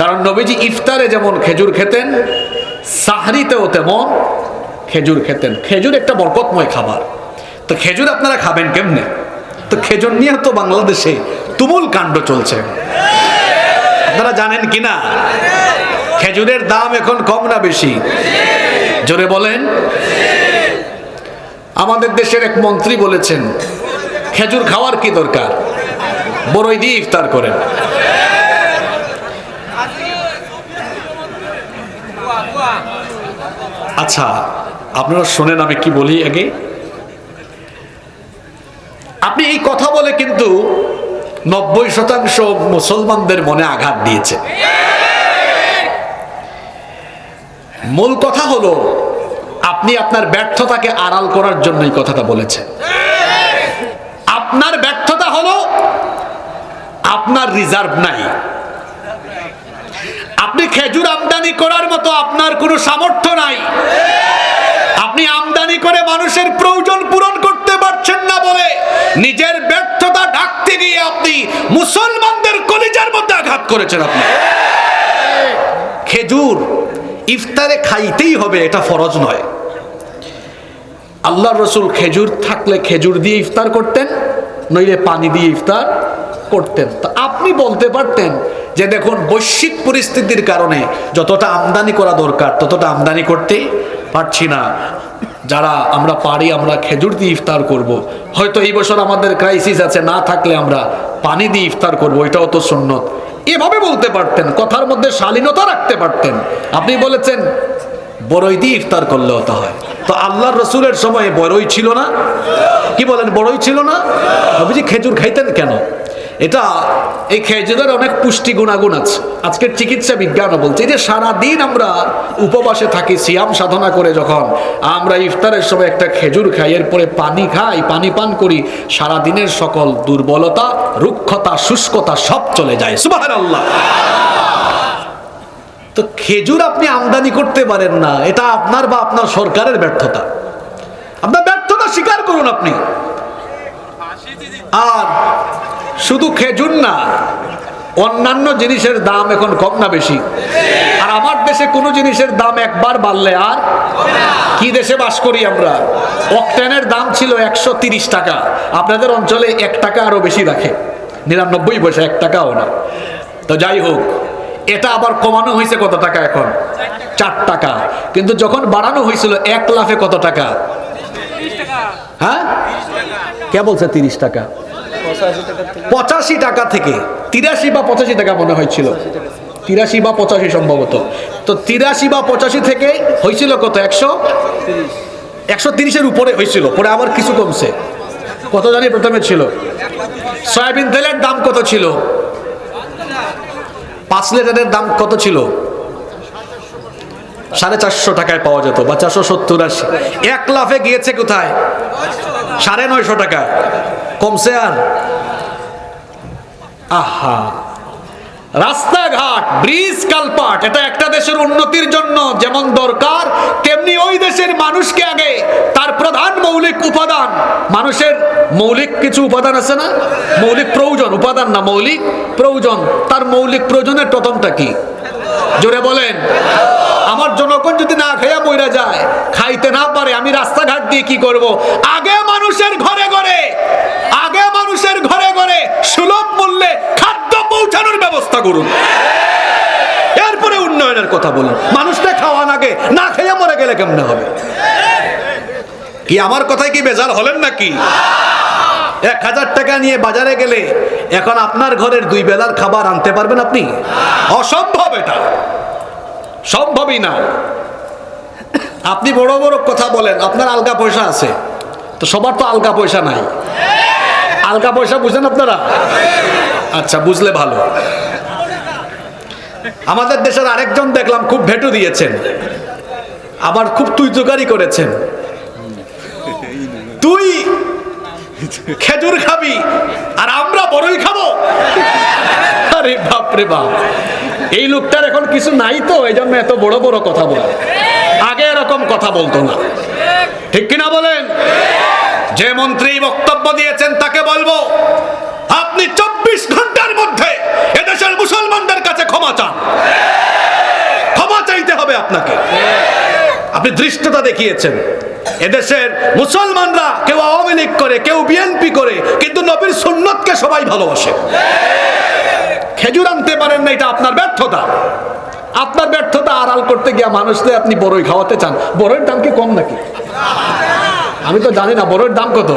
কারণ নবীজি ইফতারে যেমন খেজুর খেতেন, সাহরিতেও তেমন খেজুর খেতেন। খেজুর একটা বরকতময় খাবার। তো খেজুর আপনারা খাবেন কেমনে? তো খেজুর নিয়ে তো বাংলাদেশে তুমুল কাণ্ড চলছে। আপনারা জানেন কি না খেজুরের দাম এখন কম না বেশি? জোরে বলেন। আমাদের দেশের এক মন্ত্রী বলেছেন, খেজুর খাওয়ার কি দরকার? বড়ই দিয়ে ইফতার করেন। আচ্ছা আপনারা শোনেন, আমি কি বলি আগে? আপনি এই কথা বলে কিন্তু নব্বই শতাংশ মুসলমানদের মনে আঘাত দিয়েছে। মূল কথা হলো, আপনি আপনার ব্যর্থতাকে আড়াল করার জন্য এই কথাটা বলেছেন। আপনার ব্যর্থতা হলো, আপনার রিজার্ভ নাই। আপনি খেজুর আমদানি করার কোনো সামর্থ্য নাই। আপনি আমদানি করে মানুষের প্রয়োজন পূরণ করতে পারছেন না বলে নিজের ব্যর্থতা ঢাকতে গিয়ে আপনি মুসলমানদের কলিজার মধ্যে আঘাত করেছেন আপনি। খেজুর ইফতারে খাইতেই হবে, এটা ফরজ নয়। আল্লাহ রসুল খেজুর থাকলে খেজুর দিয়ে ইফতার করতেন, নইলে পানি দিয়ে ইফতার করতেন। তা আপনি বলতে পারতেন যে দেখুন বৈশ্বিক পরিস্থিতির কারণে যতটা আমদানি করা দরকার, ততটা আমদানি করতে পারছি না। যারা আমরা পারি, আমরা খেজুর দিয়ে ইফতার করব। হয়তো এই বছর আমাদের ক্রাইসিস আছে, না থাকলে আমরা পানি দিয়ে ইফতার করব, এটাও তো সুন্নত। এভাবে বলতে পারতেন, কথার মধ্যে শালীনতা রাখতে পারতেন। আপনি বলেছেন বড়ই দিয়ে ইফতার করলে হতে হয়। তো আল্লাহর রসুলের সময়ে বড়ই ছিল না? কি বলেন বড়ই ছিল না? খেজুর খাইতেন কেন? এটা এই খেজুরের অনেক পুষ্টি গুণাগুণ আছে। আজকের চিকিৎসা বিজ্ঞানও বলছে যে সারাদিন আমরা উপবাসে থাকি, সিয়াম সাধনা করে যখন আমরা ইফতারের সময় একটা খেজুর খাই, এরপরে পানি খাই, পানি পান করি, সারাদিনের সকল দুর্বলতা, রুক্ষতা, শুষ্কতা সব চলে যায়। সুবাহ আল্লাহ তো খেজুর আপনি আমদানি করতে পারেন না, এটা আপনার বা আপনার সরকারের ব্যর্থতা। আপনার ব্যর্থতা স্বীকার করুন আপনি। আর শুধু খেজুর না, অন্যান্য জিনিসের দাম এখন কম না বেশি। আর আমার দেশে কোনো জিনিসের দাম একবার বাড়লে আর কি দেশে বাস করি আমরা? অকটেনের দাম ছিল একশো তিরিশ টাকা। আপনাদের অঞ্চলে এক টাকা আরও বেশি রাখে। নিরানব্বই পয়সা এক টাকাও না। তো যাই হোক, এটা আবার কমানো হয়েছে কত টাকা এখন? চার টাকা। কিন্তু যখন বাড়ানো হয়েছিল এক লাফে কত টাকা? হ্যাঁ? কে বলছে তিরিশ টাকা? পঁচাশি টাকা থেকে। তিরাশি বা পঁচাশি টাকা মনে হয়েছিল। তিরাশি বা পঁচাশি সম্ভবত। তো তিরাশি বা পঁচাশি থেকে হয়েছিল কত? একশো? একশো তিরিশের উপরে হয়েছিল। পরে আবার কিছু কমছে। কত জানি প্রথমে ছিল। সয়াবিন তেলের দাম কত ছিল? পাঁচ লিটারের দাম কত ছিল? সাড়ে চারশো টাকায় পাওয়া যেত বা চারশো সত্তর আশি। এক লাফে গিয়েছে কোথায়? সাড়ে নয়শো টাকা। কমছে আর? আহা। রাস্তাঘাট, ব্রিজ, কালপাট, এটা একটা দেশের উন্নতির জন্য যেমন দরকার, তেমনি ওই দেশের মানুষকে আগে তার প্রধান মৌলিক উপাদান, মানুষের মৌলিক কিছু উপাদান আছে না? মৌলিক প্রয়োজন, উপাদান না, মৌলিক প্রয়োজন। তার মৌলিক প্রয়োজনের প্রথমটা কি? জোরে বলেন। আমার জনগণ যদি না খাইয়া মইরা যায়, খাইতে না পারে, আমি রাস্তাঘাট দিয়ে কি করব? আগে মানুষের ঘরে ঘরে, আগে মানুষের ঘরে ঘরে সুলভ মূল্যে খাদ্য পৌঁছানোর ব্যবস্থা করুন। এরপরে উন্নয়নের কথা বলুন। মানুষটা খাওয়ান আগে, না খাইয়া মরে গেলে কেমনে হবে? কি আমার কথায় কি বেজার হলেন নাকি? এক হাজার টাকা নিয়ে বাজারে গেলে এখন আপনার ঘরের দুই বেলার খাবার আনতে পারবেন আপনি? অসম্ভব এটা। সম্ভবই না। আপনি বড় বড় কথা বলেন, আপনার আলগা পয়সা আছে। তো সবার তো আলগা পয়সা নাই। আলগা পয়সা বুঝেন আপনারা? আচ্ছা বুঝলে ভালো। আমাদের দেশের আরেকজন দেখলাম খুব ভেটু দিয়েছেন। আবার খুব তুই তুকারি করেছেন। তুই খেজুর খাবি, আর আমরা বড়ই খাব। আরে বাপরে বাপ। এই লোকটার এখন কিছু নাই তো এই জন্য এত বড় বড় কথা বলে। আগে এরকম কথা বলতো না। ঠিক কিনা বলেন? যে মন্ত্রী বক্তব্য দিয়েছেন তাকে বলব, আপনি চব্বিশ ঘণ্টার মধ্যে এদেশের মুসলমানদের কাছে ক্ষমা চান। ক্ষমা চাইতে হবে আপনাকে। আপনি দৃষ্টতা দেখিয়েছেন। এদেশের মুসলমানরা কেউ আওয়ামী লীগ করে, কেউ বিএনপি করে, কিন্তু নবীর সুন্নতকে সবাই ভালোবাসে। খেজুর আনতে পারেন না, এটা আপনার ব্যর্থতা। আপনার ব্যর্থতা আড়াল করতে গিয়ে মানুষদের আপনি বড়ই খাওয়াতে চান। বড়ের দাম কি কম নাকি? আমি তো জানি না বড়ের দাম কত?